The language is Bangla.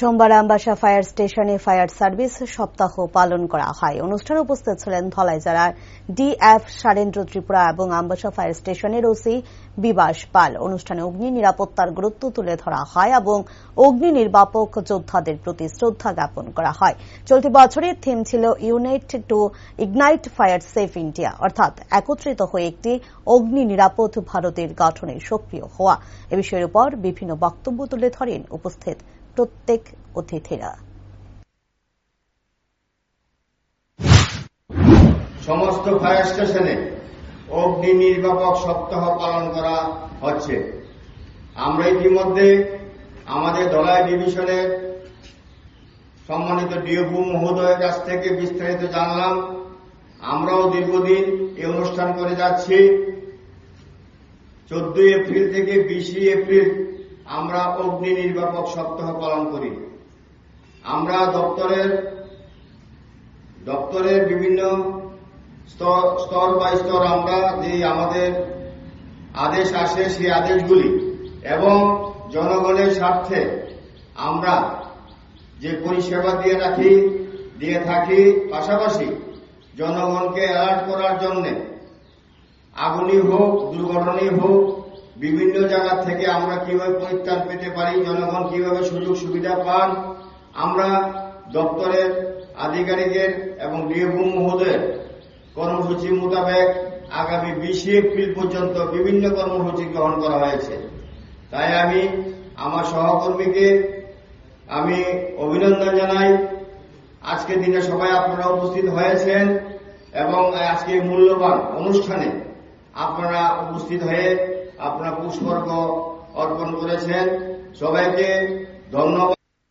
সোমবার আমবাসা ফায়ার স্টেশনে ফায়ার সার্ভিস সপ্তাহ পালন করা হয়। অনুষ্ঠানে উপস্থিত ছিলেন ধলাই জেলার ডিএফ সারেন্দ্র ত্রিপুরা এবং আমবাসা ফায়ার স্টেশনের ওসি বিবাস পাল। অনুষ্ঠানে অগ্নি নিরাপত্তার গুরুত্ব তুলে ধরা হয় এবং অগ্নি নির্বাপক যোদ্ধাদের প্রতি শ্রদ্ধা জ্ঞাপন করা হয়। চলতি বছরের থিম ছিল unite to ignite fire safe India, অর্থাৎ একত্রিত হয়ে একটি অগ্নি নিরাপদ ভারতের গঠনে সক্রিয় হওয়া। এ বিষয়ের উপর বিভিন্ন বক্তব্য তুলে ধরেন উপস্থিত প্রত্যেক অতিথিরা। সমস্ত ফায়ার স্টেশনে অগ্নি নির্বাপক সপ্তাহ পালন করা হচ্ছে। আমরা ইতিমধ্যে আমাদের ধলাই ডিভিশনের সম্মানিত ডিওপু মহোদয়ের কাছ থেকে বিস্তারিত জানলাম। আমরাও দীর্ঘদিন এই অনুষ্ঠান করে যাচ্ছি। চোদ্দই এপ্রিল থেকে বিশে এপ্রিল আমরা অগ্নি নির্বাপক সপ্তাহ পালন করি। আমরা দপ্তরের দপ্তরের বিভিন্ন স্তর বাই স্তর আমরা যে আমাদের আদেশ আসে সেই আদেশগুলি এবং জনগণের স্বার্থে আমরা যে পরিষেবা দিয়ে রাখি, দিয়ে থাকি, পাশাপাশি জনগণকে অ্যালার্ট করার জন্য আগুনই হোক, দুর্ঘটনাই হোক বিভিন্ন জায়গা থেকে আমরা কীভাবে পরিত্রাণ পেতে পারি, জনগণ কীভাবে সুযোগ সুবিধা পান, আমরা দপ্তরের আধিকারিকের এবং ডিএফও মহোদয়ের কর্মসূচি মোতাবেক আগামী বিশে এপ্রিল পর্যন্ত বিভিন্ন কর্মসূচি গ্রহণ করা হয়েছে। তাই আমি আমার সহকর্মীকে আমি অভিনন্দন জানাই। আজকে দিনে সবাই আপনারা উপস্থিত হয়েছেন এবং আজকে মূল্যবান অনুষ্ঠানে আপনারা উপস্থিত হয়ে আপনারা পুষ্পর্গ অর্পণ করেছেন। সবাইকে ধন্যবাদ।